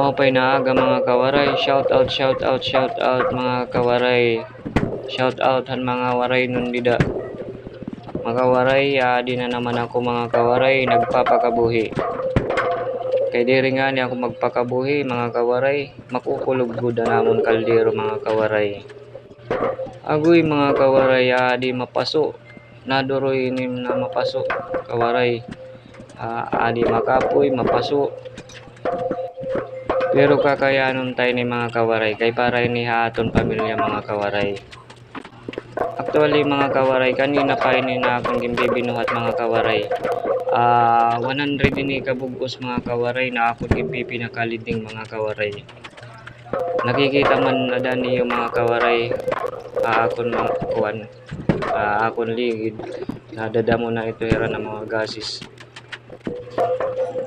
Mapay na aga mga kawaray. Shout out, shout out, shout out mga kawaray. Shout out han mga waray nun dida. Mga waray, ah, di na naman ako mga kawaray nagpapakabuhi. Kay diri nga ni ako magpakabuhi mga kawaray. Makukulog gud na namon kaldero mga kawaray. Agoy mga kawaray, ah, di mapaso. Naduroy inim na mapaso kawaray. Ah, adi makapoy, mapaso. Pero kakayanon tayo ni mga kawaray kay para ini haton pamilya mga kawaray. Actually mga kawaray kanina pa ini na akong gimbibinuhat mga kawaray. Ah 100 ini kabugos mga kawaray na ako gimbibi nakaliding mga kawaray. Nakikita man ada niyo mga kawaray ah, akon mga kuan ah, akon ligid nadadamo na ito hira ng mga gasis.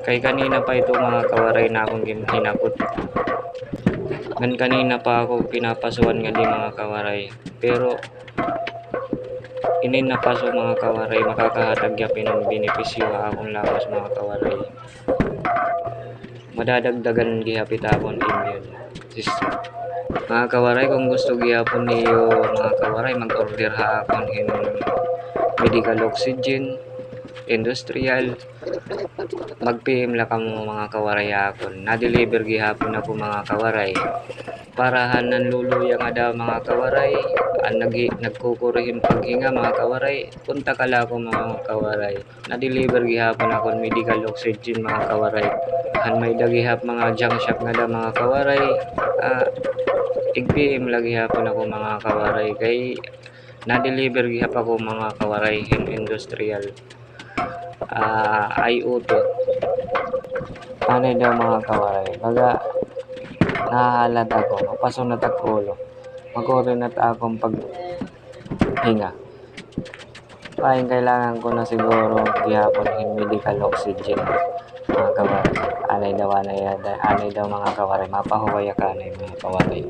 Kay kanina pa ito mga kawaray na akong hinakot. Gan kanina pa ako pinapasuan nga di mga kawaray. Pero inin na paso mga kawaray makakahatag yapin ng benepisyo akong lawas mga kawaray. Madadagdagan gihapit akong immune system. Mga kawaray kung gusto gihapon niyo mga kawaray mag-order ha akong medical oxygen industrial mag-PM lang kamo mga kawaray akon. Na-deliver gihapon ako mga kawaray. Para hanan luluya nga daw mga kawaray. Ang nagi nagkukurihim paghinga mga kawaray. Punta ka ako mga kawaray. Na-deliver gihapon ako medical oxygen mga kawaray. Han may dagihap mga junk shop nga daw mga kawaray. Ah, ig-PM lagi hapon ako mga kawaray kay na-deliver gihap ako mga kawaray industrial ah IO2 ano daw mga kawaray? Baga nahalat ako. Mapasunod ako ulo mag-orinat akong pag hinga Paing kailangan ko na siguro gihapon hin medical oxygen mga kawaray. Anay daw anay, anay daw mga kawaray. Mapahuwaya ka anay mga kawaray